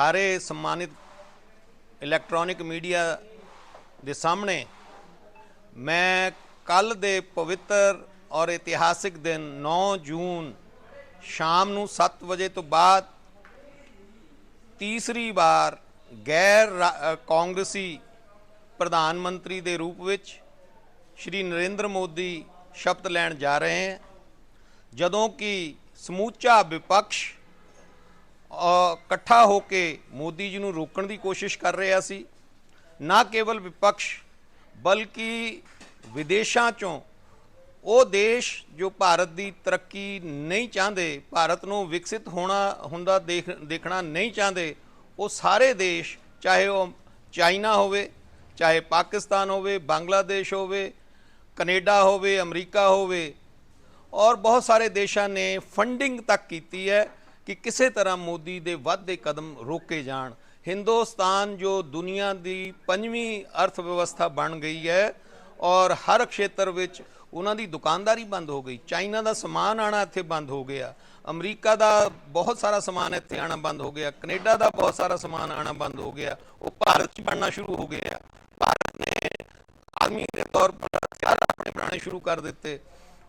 ਸਾਰੇ ਸਨਮਾਨਿਤ electronic media ਦੇ ਸਾਹਮਣੇ ਮੈਂ ਕੱਲ ਦੇ ਪਵਿੱਤਰ ਔਰ ਇਤਿਹਾਸਿਕ ਦਿਨ 9 ਜੂਨ ਸ਼ਾਮ ਨੂੰ 7 ਵਜੇ ਤੋਂ ਬਾਅਦ ਤੀਸਰੀ ਵਾਰ ਗੈਰ ਕਾਂਗਰਸੀ ਪ੍ਰਧਾਨ ਮੰਤਰੀ ਦੇ ਰੂਪ ਵਿੱਚ ਸ਼੍ਰੀ ਨਰਿੰਦਰ ਮੋਦੀ ਸ਼ਬਦ ਲੈਣ ਜਾ ਰਹੇ ਹਨ ਜਦੋਂ ਕਿ ਸਮੂਚਾ ਵਿਪਕਸ਼ ਇਕੱਠਾ ਹੋ ਕੇ ਮੋਦੀ ਜੀ ਨੂੰ ਰੋਕਣ ਦੀ ਕੋਸ਼ਿਸ਼ ਕਰ ਰਿਹਾ ਸੀ। ਨਾ ਕੇਵਲ ਵਿਪਕਸ਼, ਬਲਕਿ ਵਿਦੇਸ਼ਾਂ ਚੋਂ। ਉਹ ਦੇਸ਼ ਜੋ ਭਾਰਤ ਦੀ ਤਰੱਕੀ ਨਹੀਂ ਚਾਹੁੰਦੇ, ਭਾਰਤ ਨੂੰ ਵਿਕਸਿਤ ਹੋਣਾ, ਹੁੰਦਾ ਦੇਖ, ਦੇਖਣਾ ਨਹੀਂ ਚਾਹੁੰਦੇ, ਉਹ ਸਾਰੇ ਦੇਸ਼, ਚਾਹੇ ਉਹ ਚਾਈਨਾ ਹੋਵੇ, ਚਾਹੇ ਪਾਕਿਸਤਾਨ ਹੋਵੇ, ਬੰਗਲਾਦੇਸ਼ ਹੋਵੇ, ਕੈਨੇਡਾ ਹੋਵੇ, ਅਮਰੀਕਾ ਹੋਵੇ, ਔਰ ਬਹੁਤ ਸਾਰੇ ਦੇਸ਼ਾਂ ਨੇ ਫੰਡਿੰਗ ਤੱਕ ਕੀਤੀ ਹੈ। ਕਿ ਕਿਸੇ ਤਰ੍ਹਾਂ ਮੋਦੀ ਦੇ ਵੱਧਦੇ ਕਦਮ ਰੋਕੇ ਜਾਣ। ਹਿੰਦੁਸਤਾਨ ਜੋ ਦੁਨੀਆ ਦੀ ਪੰਜਵੀਂ ਅਰਥ ਵਿਵਸਥਾ ਬਣ ਗਈ ਹੈ ਔਰ ਹਰ ਖੇਤਰ ਵਿੱਚ ਉਹਨਾਂ ਦੀ ਦੁਕਾਨਦਾਰੀ ਬੰਦ ਹੋ ਗਈ। ਚਾਈਨਾ ਦਾ ਸਮਾਨ ਆਣਾ ਇੱਥੇ ਬੰਦ ਹੋ ਗਿਆ। ਅਮਰੀਕਾ ਦਾ ਬਹੁਤ ਸਾਰਾ ਸਮਾਨ ਇੱਥੇ ਆਣਾ ਬੰਦ ਹੋ ਗਿਆ। ਕੈਨੇਡਾ ਦਾ ਬਹੁਤ ਸਾਰਾ ਸਮਾਨ ਆਣਾ ਬੰਦ ਹੋ ਗਿਆ। ਉਹ ਭਾਰਤ 'ਚ ਬਣਨਾ ਸ਼ੁਰੂ ਹੋ ਗਿਆ। ਭਾਰਤ ਨੇ ਆਦਮੀ ਦੇ ਤੌਰ ਪਰ ਹਥਿਆਰ ਆਪਣੇ ਬਣਾਉਣੇ ਸ਼ੁਰੂ ਕਰ ਦਿੱਤੇ।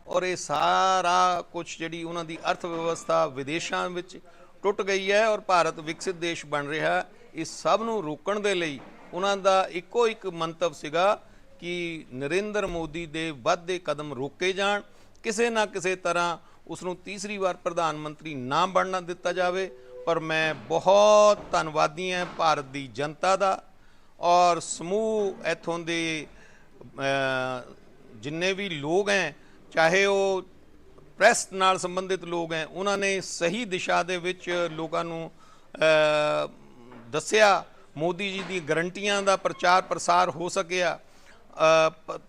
ਔਰ ਇਹ ਸਾਰਾ ਕੁਝ ਜਿਹੜੀ ਉਹਨਾਂ ਦੀ ਅਰਥ ਵਿਵਸਥਾ ਵਿਦੇਸ਼ਾਂ ਵਿੱਚ ਟੁੱਟ ਗਈ ਹੈ ਔਰ ਭਾਰਤ ਵਿਕਸਿਤ ਦੇਸ਼ ਬਣ ਰਿਹਾ ਹੈ, ਇਸ ਸਭ ਨੂੰ ਰੋਕਣ ਦੇ ਲਈ ਉਹਨਾਂ ਦਾ ਇੱਕੋ ਇੱਕ ਮੰਤਵ ਸੀਗਾ ਕਿ ਨਰਿੰਦਰ ਮੋਦੀ ਦੇ ਵੱਧਦੇ ਕਦਮ ਰੋਕੇ ਜਾਣ, ਕਿਸੇ ਨਾ ਕਿਸੇ ਤਰ੍ਹਾਂ ਉਸ ਨੂੰ ਤੀਸਰੀ ਵਾਰ ਪ੍ਰਧਾਨ ਮੰਤਰੀ ਨਾ ਬਣਨਾ ਦਿੱਤਾ ਜਾਵੇ। ਪਰ ਮੈਂ ਬਹੁਤ ਧੰਨਵਾਦੀ ਹਾਂ ਭਾਰਤ ਦੀ ਜਨਤਾ ਦਾ ਔਰ ਸਮੂਹ ਇਥੋਂ ਦੇ ਜਿੰਨੇ ਵੀ ਲੋਕ ਹੈ ਚਾਹੇ ਉਹ ਪ੍ਰੈਸ ਨਾਲ ਸੰਬੰਧਿਤ ਲੋਕ ਹੈ, ਉਹਨਾਂ ਨੇ ਸਹੀ ਦਿਸ਼ਾ ਦੇ ਵਿੱਚ ਲੋਕਾਂ ਨੂੰ ਦੱਸਿਆ, ਮੋਦੀ ਜੀ ਦੀ ਗਰੰਟੀਆਂ ਦਾ ਪ੍ਰਚਾਰ ਪ੍ਰਸਾਰ ਹੋ ਸਕਿਆ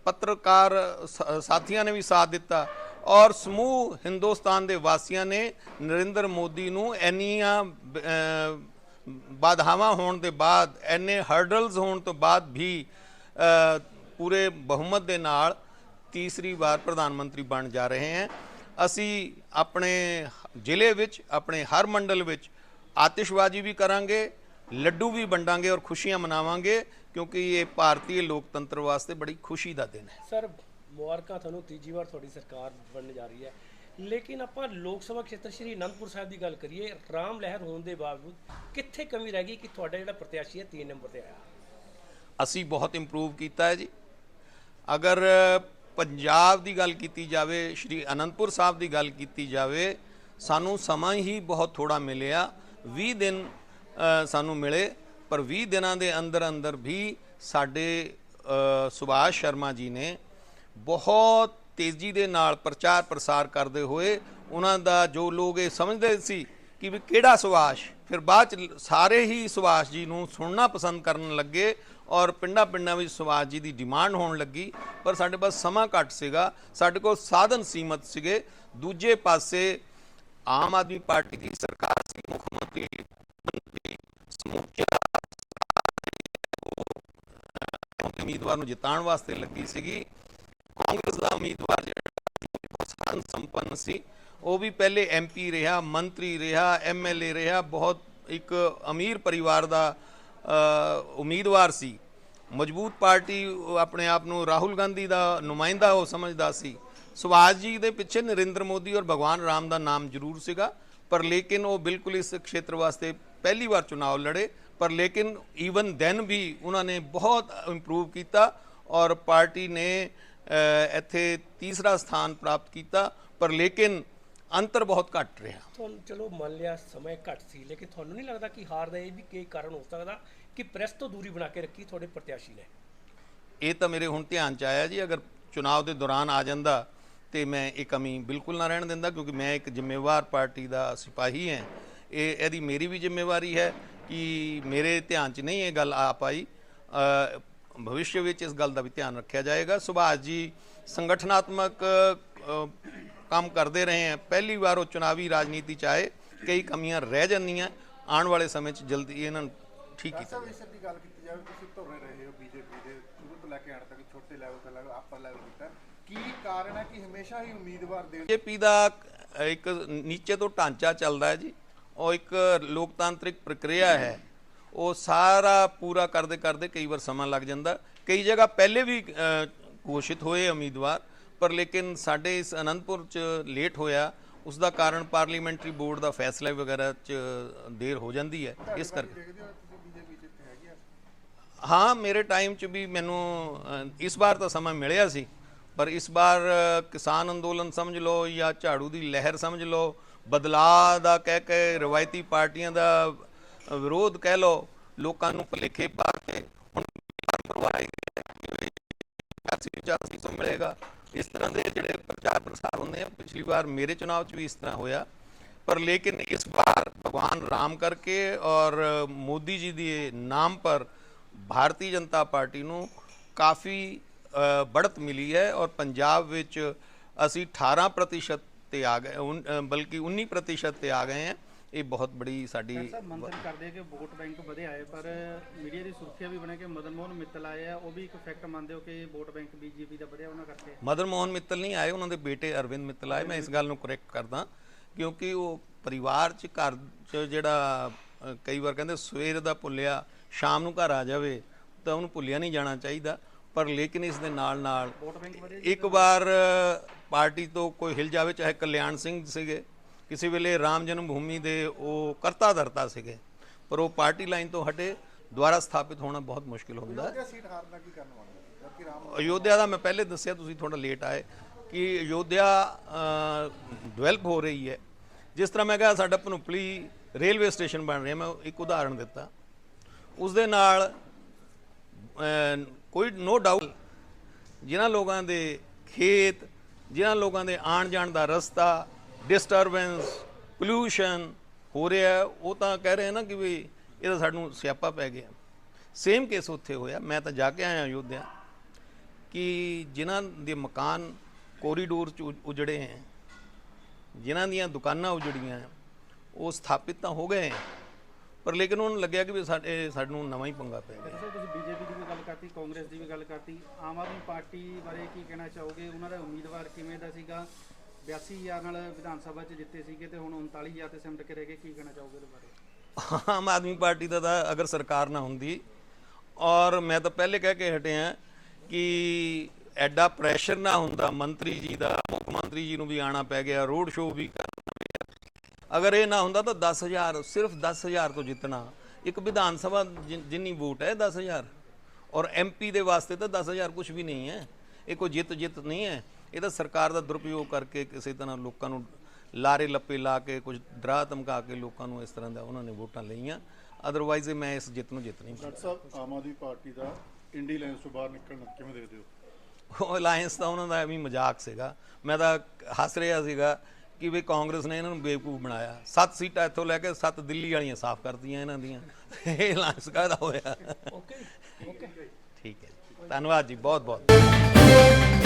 ਪੱਤਰਕਾਰ ਸਾਥੀਆਂ ਨੇ ਵੀ ਸਾਥ ਦਿੱਤਾ ਔਰ ਸਮੂਹ ਹਿੰਦੁਸਤਾਨ ਦੇ ਵਾਸੀਆਂ ਨੇ ਨਰਿੰਦਰ ਮੋਦੀ ਨੂੰ ਇੰਨੀਆਂ ਬਾਧਾਵਾਂ ਹੋਣ ਦੇ ਬਾਅਦ ਐਨੇ ਹਰਡਲਸ ਹੋਣ ਤੋਂ ਬਾਅਦ ਵੀ ਪੂਰੇ ਬਹੁਮਤ ਦੇ ਨਾਲ ਤੀਸਰੀ ਵਾਰ ਪ੍ਰਧਾਨ ਮੰਤਰੀ ਬਣ ਜਾ ਰਹੇ ਹਨ ਅਸੀਂ ਆਪਣੇ ਜ਼ਿਲ੍ਹੇ ਵਿੱਚ ਆਪਣੇ ਹਰ ਮੰਡਲ ਵਿੱਚ ਆਤਿਸ਼ਬਾਜ਼ੀ ਵੀ ਕਰਾਂਗੇ ਲੱਡੂ ਵੀ ਵੰਡਾਂਗੇ ਔਰ ਖੁਸ਼ੀਆਂ ਮਨਾਵਾਂਗੇ ਕਿਉਂਕਿ ਇਹ ਭਾਰਤੀ ਲੋਕਤੰਤਰ ਵਾਸਤੇ ਬੜੀ ਖੁਸ਼ੀ ਦਾ ਦਿਨ ਹੈ। ਸਰ ਮੁਬਾਰਕਾਂ ਤੁਹਾਨੂੰ ਤੀਜੀ ਵਾਰ ਤੁਹਾਡੀ ਸਰਕਾਰ ਬਣਨ ਜਾ ਰਹੀ ਹੈ। ਲੇਕਿਨ ਆਪਾਂ ਲੋਕ ਸਭਾ ਖੇਤਰ ਸ਼੍ਰੀ ਅਨੰਦਪੁਰ ਸਾਹਿਬ ਦੀ ਗੱਲ ਕਰੀਏ ਰਾਮ ਲਹਿਰ ਹੋਣ ਦੇ ਬਾਵਜੂਦ ਕਿੱਥੇ ਕਮੀ ਰਹਿ ਗਈ ਕਿ ਤੁਹਾਡਾ ਜਿਹੜਾ ਪ੍ਰਤਿਆਸ਼ੀ ਹੈ 3 ਨੰਬਰ ਤੇ ਆਇਆ? ਅਸੀਂ ਬਹੁਤ ਇੰਪਰੂਵ ਕੀਤਾ ਹੈ ਜੀ। ਅਗਰ ਪੰਜਾਬ ਦੀ ਗੱਲ ਕੀਤੀ ਜਾਵੇ, ਸ਼੍ਰੀ ਅਨੰਦਪੁਰ ਸਾਹਿਬ ਦੀ ਗੱਲ ਕੀਤੀ ਜਾਵੇ, ਸਾਨੂੰ ਸਮਾਂ ਹੀ ਬਹੁਤ ਥੋੜਾ ਮਿਲਿਆ। 20 ਦਿਨ ਸਾਨੂੰ ਮਿਲੇ, ਪਰ 20 ਦਿਨਾਂ ਦੇ ਅੰਦਰ ਅੰਦਰ ਵੀ ਸਾਡੇ ਸੁਭਾਸ਼ ਸ਼ਰਮਾ ਜੀ ਨੇ ਬਹੁਤ ਤੇਜ਼ੀ ਦੇ ਨਾਲ ਪ੍ਰਚਾਰ ਪ੍ਰਸਾਰ ਕਰਦੇ ਹੋਏ ਉਹਨਾਂ ਦਾ ਜੋ ਲੋਕ ਇਹ ਸਮਝਦੇ ਸੀ ਕਿ ਵੀ ਕਿਹੜਾ ਸੁਭਾਸ਼, ਫਿਰ ਬਾਅਦ ਚ ਸਾਰੇ ਹੀ ਸੁਭਾਸ਼ ਜੀ ਨੂੰ ਸੁਣਨਾ ਪਸੰਦ ਕਰਨ ਲੱਗੇ। ਔਰ ਪਿੰਡਾਂ ਪਿੰਡਾਂ ਵਿੱਚ ਸੁਭਾਸ਼ ਜੀ ਦੀ ਡਿਮਾਂਡ ਹੋਣ ਲੱਗੀ, ਪਰ ਸਾਡੇ ਪਾਸ ਸਮਾਂ ਘੱਟ ਸੀਗਾ। ਸਾਡੇ ਕੋਲ ਸਾਧਨ ਸੀਮਤ ਸੀਗੇ। ਦੂਜੇ ਪਾਸੇ ਆਮ ਆਦਮੀ ਪਾਰਟੀ ਦੀ ਸਰਕਾਰ ਸੀ, ਮੁੱਖ ਮੰਤਰੀ ਮੰਤਰੀ, ਸਮੁੱਚਾ ਉਮੀਦਵਾਰ ਨੂੰ ਜਿਤਾਉਣ ਵਾਸਤੇ ਲੱਗੀ ਸੀਗੀ। ਕਾਂਗਰਸ ਦਾ ਉਮੀਦਵਾਰ ਜਿਹੜਾ ਸਾਧਨ ਸੰਪੰਨ ਸੀ। ਉਹ ਵੀ ਪਹਿਲੇ ਐਮਪੀ ਰਿਹਾ, ਮੰਤਰੀ ਰਿਹਾ ਐਮਐਲਏ ਰਿਹਾ, ਬਹੁਤ ਇੱਕ ਅਮੀਰ ਪਰਿਵਾਰ ਦਾ ਉਮੀਦਵਾਰ ਸੀ। ਮਜ਼ਬੂਤ ਪਾਰਟੀ ਆਪਣੇ ਆਪ ਨੂੰ ਰਾਹੁਲ ਗਾਂਧੀ ਦਾ ਨੁਮਾਇੰਦਾ ਉਹ ਸਮਝਦਾ ਸੀ। ਸੁਭਾਸ਼ ਜੀ ਦੇ ਪਿੱਛੇ ਨਰਿੰਦਰ ਮੋਦੀ ਔਰ ਭਗਵਾਨ ਰਾਮ ਦਾ ਨਾਮ ਜ਼ਰੂਰ ਸੀਗਾ, ਪਰ ਲੇਕਿਨ ਉਹ ਬਿਲਕੁਲ ਇਸ ਖੇਤਰ ਵਾਸਤੇ ਪਹਿਲੀ ਵਾਰ ਚੁਣਾਵ ਲੜੇ। ਪਰ ਲੇਕਿਨ ਈਵਨ ਦੈਨ ਵੀ ਉਹਨਾਂ ਨੇ ਬਹੁਤ ਇੰਪਰੂਵ ਕੀਤਾ ਔਰ ਪਾਰਟੀ ਨੇ ਇੱਥੇ ਤੀਸਰਾ ਸਥਾਨ ਪ੍ਰਾਪਤ ਕੀਤਾ। ਪਰ ਲੇਕਿਨ ਅੰਤਰ ਬਹੁਤ ਘੱਟ ਰਿਹਾ। ਤੁਹਾਨੂੰ ਚਲੋ ਮੰਨ ਲਿਆ ਸਮਾਂ ਘੱਟ ਸੀ ਲੇਕਿਨ ਤੁਹਾਨੂੰ ਨਹੀਂ ਲੱਗਦਾ ਕਿ ਹਾਰ ਦਾ ਇਹ ਵੀ ਕੋਈ ਕਾਰਨ ਹੋ ਸਕਦਾ ਕਿ ਪ੍ਰੈਸ ਤੋਂ ਦੂਰੀ ਬਣਾ ਕੇ ਰੱਖੀ ਤੁਹਾਡੇ ਪ੍ਰਤਿਆਸ਼ੀ ਨੇ? ਇਹ ਤਾਂ ਮੇਰੇ ਹੁਣ ਧਿਆਨ ਚ ਆਇਆ ਜੀ ਅਗਰ ਚੁਣਾਵ ਦੇ ਦੌਰਾਨ ਆ ਜਾਂਦਾ ਤੇ ਮੈਂ ਇਹ ਕਮੀ ਬਿਲਕੁਲ ਨਾ ਰਹਿਣ ਦਿੰਦਾ ਕਿਉਂਕਿ ਮੈਂ ਇੱਕ ਜ਼ਿੰਮੇਵਾਰ ਪਾਰਟੀ ਦਾ ਸਿਪਾਹੀ ਹਾਂ। ਇਹ ਇਹਦੀ ਮੇਰੀ ਵੀ ਜ਼ਿੰਮੇਵਾਰੀ ਹੈ ਕਿ ਮੇਰੇ ਧਿਆਨ ਚ ਨਹੀਂ ਇਹ ਗੱਲ ਆ ਪਾਈ। ਭਵਿੱਖ ਵਿੱਚ ਇਸ ਗੱਲ ਦਾ ਵੀ ਧਿਆਨ ਰੱਖਿਆ ਜਾਏਗਾ। ਸੁਭਾਸ਼ ਜੀ ਸੰਗਠਨਾਤਮਕ ਕੰਮ ਕਰਦੇ ਰਹੇ ਹੈ। ਪਹਿਲੀ ਵਾਰ ਉਹ ਚੁਣਾਵੀ ਰਾਜਨੀਤੀ ਚ ਆਏ ਕਈ ਕਮੀਆਂ ਰਹਿ ਜਾਂਦੀਆਂ ਆਉਣ ਵਾਲੇ ਸਮੇਂ ਚ ਜਲਦੀ ਇਹਨਾਂ ਨੂੰ ਠੀਕ ਕੀਤਾ ਸਭ ਇਸ ਦੀ ਗੱਲ ਕੀਤੀ ਜਾਵੇ ਤੁਸੀਂ ਧੁਰੇ ਰਹੇ ਹੋ ਬੀਜੇਪੀ ਦੇ ਸ਼ੁਰੂ ਤੋਂ ਲੈ ਕੇ ਅੰਤ ਤੱਕ ਛੋਟੇ ਲੈਵਲ ਤੋਂ ਲੈ ਕੇ ਅਪਰ ਲੈਵਲ ਤੱਕ। ਕੀ ਕਾਰਨ ਹੈ ਕਿ ਹਮੇਸ਼ਾ ਹੀ ਉਮੀਦਵਾਰ ਦੇ ਬੀਜੇਪੀ ਦਾ ਇੱਕ ਨੀਚੇ ਤੋਂ ਢਾਂਚਾ ਚੱਲਦਾ ਹੈ ਜੀ। ਉਹ ਇੱਕ ਲੋਕਤਾਂਤਰਿਕ ਪ੍ਰਕਿਰਿਆ ਹੈ। ਉਹ ਸਾਰਾ ਪੂਰਾ ਕਰਦੇ ਕਰਦੇ ਕਈ ਵਾਰ ਸਮਾਂ ਲੱਗ ਜਾਂਦਾ। ਕਈ ਜਗ੍ਹਾ ਪਹਿਲੇ ਵੀ ਘੋਸ਼ਿਤ ਹੋਏ ਉਮੀਦਵਾਰ। ਪਰ ਲੇਕਿਨ ਸਾਡੇ ਇਸ ਅਨੰਦਪੁਰ ਚ ਲੇਟ ਹੋਇਆ ਉਸ ਦਾ ਕਾਰਨ ਪਾਰਲੀਮੈਂਟਰੀ ਬੋਰਡ ਦਾ ਫੈਸਲਾ ਵਗੈਰਾ ਚ ਦੇਰ ਹੋ ਜਾਂਦੀ ਹੈ, ਇਸ ਕਰਕੇ। ਹਾਂ, ਮੇਰੇ ਟਾਈਮ 'ਚ ਵੀ ਮੈਨੂੰ ਇਸ ਵਾਰ ਤਾਂ ਸਮਾਂ ਮਿਲਿਆ ਸੀ, ਪਰ ਇਸ ਵਾਰ ਕਿਸਾਨ ਅੰਦੋਲਨ ਸਮਝ ਲਓ ਜਾਂ ਝਾੜੂ ਦੀ ਲਹਿਰ ਸਮਝ ਲਓ, ਬਦਲਾਅ ਦਾ ਕਹਿ ਕੇ ਰਵਾਇਤੀ ਪਾਰਟੀਆਂ ਦਾ ਵਿਰੋਧ ਕਹਿ ਲਓ, ਲੋਕਾਂ ਨੂੰ ਭੁਲੇਖੇ ਪਾ ਕੇ ਹੁਣ ਕਰਵਾਏ ਚਾਸੀ ਤੋਂ ਮਿਲੇਗਾ। ਇਸ ਤਰ੍ਹਾਂ ਦੇ ਜਿਹੜੇ ਪ੍ਰਚਾਰ ਪ੍ਰਸਾਰ ਹੁੰਦੇ ਆ ਪਿਛਲੀ ਵਾਰ ਮੇਰੇ ਚੁਣਾਵ 'ਚ ਵੀ ਇਸ ਤਰ੍ਹਾਂ ਹੋਇਆ ਪਰ ਲੇਕਿਨ ਇਸ ਬਾਰ भगवान राम करके और मोदी जी ਦੇ ਨਾਮ ਪਰ ਭਾਰਤੀ ਜਨਤਾ ਪਾਰਟੀ ਨੂੰ ਕਾਫੀ ਅ, ਬੜਤ ਮਿਲੀ ਹੈ ਔਰ ਪੰਜਾਬ ਵਿੱਚ ਅਸੀਂ 18% ਤੇ ਆ ਗਏ ਉਨ- ਅ, ਬਲਕਿ 19% ਤੇ ਆ ਗਏ ਹਾਂ ਇਹ ਬਹੁਤ ਬੜੀ ਸਾਡੀ ਸਰ ਮੰਥਨ ਕਰਦੇ ਆ ਕਿ ਵੋਟ ਬੈਂਕ ਵਧਿਆ ਹੈ ਪਰ ਮੀਡੀਆ ਦੀ ਸੁਰੱਖਿਆ ਵੀ ਬਣੇ ਕਿ ਮਦਨ ਮੋਹਨ ਮਿੱਤਲ ਆਏ ਆ ਉਹ ਵੀ ਇੱਕ ਫੈਕਟ ਮੰਨਦੇ ਹੋ ਕਿ ਵੋਟ ਬੈਂਕ ਬੀਜੇਪੀ ਦਾ ਵਧਿਆ ਉਹਨਾਂ ਕਰਕੇ? ਮਦਨ ਮੋਹਨ ਮਿੱਤਲ ਨਹੀਂ ਆਏ ਉਹਨਾਂ ਦੇ ਬੇਟੇ ਅਰਵਿੰਦ ਮਿੱਤਲ ਆਏ। ਮੈਂ ਇਸ ਗੱਲ ਨੂੰ ਕਰੈਕਟ ਕਰਦਾ ਕਿਉਂਕਿ ਉਹ ਪਰਿਵਾਰ 'ਚ ਘਰ 'ਚ ਜਿਹੜਾ ਕਈ ਵਾਰ ਕਹਿੰਦੇ ਸਵੇਰ ਦਾ ਭੁੱਲਿਆ ਸ਼ਾਮ ਨੂੰ ਘਰ ਆ ਜਾਵੇ ਤਾਂ ਉਹਨੂੰ ਭੁੱਲਿਆ ਨਹੀਂ ਜਾਣਾ ਚਾਹੀਦਾ। ਪਰ ਲੇਕਿਨ ਇਸ ਦੇ ਨਾਲ ਨਾਲ ਇੱਕ ਵਾਰ ਪਾਰਟੀ ਤੋਂ ਕੋਈ ਹਿਲ ਜਾਵੇ ਚਾਹੇ ਕਲਿਆਣ ਸਿੰਘ ਸੀਗੇ ਕਿਸੇ ਵੇਲੇ ਰਾਮ ਜਨਮ ਭੂਮੀ ਦੇ ਉਹ ਕਰਤਾ ਧਰਤਾ ਸੀਗੇ ਪਰ ਉਹ ਪਾਰਟੀ ਲਾਈਨ ਤੋਂ ਹਟੇ ਦੁਆਰਾ ਸਥਾਪਿਤ ਹੋਣਾ ਬਹੁਤ ਮੁਸ਼ਕਿਲ ਹੁੰਦਾ। ਹੈ ਸੀਟ ਹਾਰਨ ਕੀ ਕਾਰਨ ਬਣਦਾ ਜਦਕਿ ਰਾਮ ਅਯੋਧਿਆ ਦਾ ਮੈਂ ਪਹਿਲੇ ਦੱਸਿਆ ਤੁਸੀਂ ਥੋੜਾ ਲੇਟ ਆਏ ਕਿ ਅਯੋਧਿਆ ਡਿਵੈਲਪ ਹੋ ਰਹੀ ਹੈ। ਜਿਸ ਤਰ੍ਹਾਂ ਮੈਂ ਕਿਹਾ ਸਾਡਾ ਭਨੁਪਲੀ ਰੇਲਵੇ ਸਟੇਸ਼ਨ ਬਣ ਰਿਹਾ ਮੈਂ ਇੱਕ ਉਦਾਹਰਣ ਦਿੱਤਾ। ਉਸ ਦੇ ਨਾਲ ਕੋਈ ਨੋ ਡਾਊਟ ਜਿਨ੍ਹਾਂ ਲੋਕਾਂ ਦੇ ਖੇਤ ਜਿਨ੍ਹਾਂ ਲੋਕਾਂ ਦੇ ਆਣ ਜਾਣ ਦਾ ਰਸਤਾ ਡਿਸਟਰਬੈਂਸ ਪੋਲੂਸ਼ਨ ਹੋ ਰਿਹਾ ਉਹ ਤਾਂ ਕਹਿ ਰਹੇ ਨਾ ਕਿ ਵੀ ਇਹਦਾ ਸਾਨੂੰ ਸਿਆਪਾ ਪੈ ਗਿਆ। ਸੇਮ ਕੇਸ ਉੱਥੇ ਹੋਇਆ। ਮੈਂ ਤਾਂ ਜਾ ਕੇ ਆਇਆ ਅਯੋਧਿਆ ਕਿ ਜਿਨ੍ਹਾਂ ਦੇ ਮਕਾਨ ਕੋਰੀਡੋਰ ਚ ਉ- ਉਜੜੇ ਹੈ ਜਿਨ੍ਹਾਂ ਦੀਆਂ ਦੁਕਾਨਾਂ ਉਜੜੀਆਂ ਉਹ ਸਥਾਪਿਤ ਤਾਂ ਹੋ ਗਏ ਹੈ, ਪਰ ਲੇਕਿਨ ਉਹਨਾਂ ਨੂੰ ਲੱਗਿਆ ਕਿ ਵੀ ਸਾਡੇ ਸਾਨੂੰ ਨਵਾਂ ਹੀ ਪੰਗਾ ਪੈ ਗਿਆ। ਸਰ ਤੁਸੀਂ ਬੀਜੇਪੀ ਦੀ ਵੀ ਗੱਲ ਕਰਤੀ ਕਾਂਗਰਸ ਦੀ ਵੀ ਗੱਲ ਕਰਤੀ। ਆਮ ਆਦਮੀ ਪਾਰਟੀ ਬਾਰੇ ਕੀ ਕਹਿਣਾ ਚਾਹੋਗੇ? ਉਹਨਾਂ ਦਾ ਉਮੀਦਵਾਰ ਕਿਵੇਂ ਦਾ ਸੀਗਾ? 82000 ਨਾਲ ਵਿਧਾਨ ਸਭਾ 'ਚ ਜਿੱਤੇ ਸੀਗੇ ਤੇ ਹੁਣ 39000 ਤੇ ਸਿਮਟ ਕੇ ਰਹਿ ਗਏ, ਕੀ ਕਹਿਣਾ ਚਾਹੋਗੇ ਇਹਦੇ ਬਾਰੇ? ਆਮ ਆਦਮੀ ਪਾਰਟੀ ਦਾ ਤਾਂ ਅਗਰ ਸਰਕਾਰ ਨਾ ਹੁੰਦੀ, ਔਰ ਮੈਂ ਤਾਂ ਪਹਿਲੇ ਕਹਿ ਕੇ ਹਟਿਆ ਕਿ ਐਡਾ ਪ੍ਰੈਸ਼ਰ ਨਾ ਹੁੰਦਾ, ਮੰਤਰੀ ਜੀ ਦਾ, ਮੁੱਖ ਮੰਤਰੀ ਜੀ ਨੂੰ ਵੀ ਆਣਾ ਪੈ ਗਿਆ ਰੋਡ ਸ਼ੋਅ ਵੀ ਕਰਨਾ ਪਿਆ ਅਗਰ ਇਹ ਨਾ ਹੁੰਦਾ ਤਾਂ 10000 ਸਿਰਫ 10000 ਤੋਂ ਜਿੱਤਣਾ। ਇੱਕ ਵਿਧਾਨ ਸਭਾ ਜਿ- ਜਿੰਨੀ ਵੋਟ ਹੈ 10000 ਔਰ ਐਮਪੀ ਦੇ ਵਾਸਤੇ ਤਾਂ 10000 ਕੁਝ ਵੀ ਨਹੀਂ ਹੈ। ਇਹ ਕੋਈ ਜਿੱਤ ਜਿੱਤ ਨਹੀਂ ਹੈ। ਇਹ ਤਾਂ ਸਰਕਾਰ ਦਾ ਦੁਰਉਪਯੋਗ ਕਰਕੇ ਕਿਸੇ ਤਰ੍ਹਾਂ ਲੋਕਾਂ ਨੂੰ ਲਾਰੇ ਲੱਪੇ ਲਾ ਕੇ ਕੁਝ ਡਰਾ ਧਮਕਾ ਕੇ ਲੋਕਾਂ ਨੂੰ ਇਸ ਤਰ੍ਹਾਂ ਦਾ ਉਹਨਾਂ ਨੇ ਵੋਟਾਂ ਲਈਆਂ। ਅਦਰਵਾਈਜ਼ ਮੈਂ ਇਸ ਜਿੱਤ ਨੂੰ ਜਿੱਤ ਨਹੀਂ ਡਾਕਟਰ ਸਾਹਿਬ ਆਮ ਆਦਮੀ ਪਾਰਟੀ ਦਾ ਇੰਡੀ ਲਾਈਨਸ ਤੋਂ ਬਾਹਰ ਨਿਕਲਣਾ ਕਿਵੇਂ ਦੇਖਦੇ ਹੋ? ਉਹ ਅਲਾਈਅੰਸ ਤਾਂ ਉਹਨਾਂ ਦਾ ਐਵੇਂ ਹੀ ਮਜ਼ਾਕ ਸੀਗਾ। ਮੈਂ ਤਾਂ ਹੱਸ ਰਿਹਾ ਸੀਗਾ ਕਿ ਵੀ ਕਾਂਗਰਸ ਨੇ ਇਹਨਾਂ ਨੂੰ ਬੇਵਕੂਫ ਬਣਾਇਆ। ਸੱਤ ਸੀਟਾਂ ਇੱਥੋਂ ਲੈ ਕੇ ਸੱਤ ਦਿੱਲੀ ਵਾਲੀਆਂ ਸਾਫ਼ ਕਰਤੀਆਂ ਇਹਨਾਂ ਦੀਆਂ। ਇਹ ਅਲਾਈਅੰਸ ਕਾਹਦਾ ਹੋਇਆ? ਓਕੇ ਓਕੇ ਠੀਕ ਹੈ। ਧੰਨਵਾਦ ਜੀ ਬਹੁਤ ਬਹੁਤ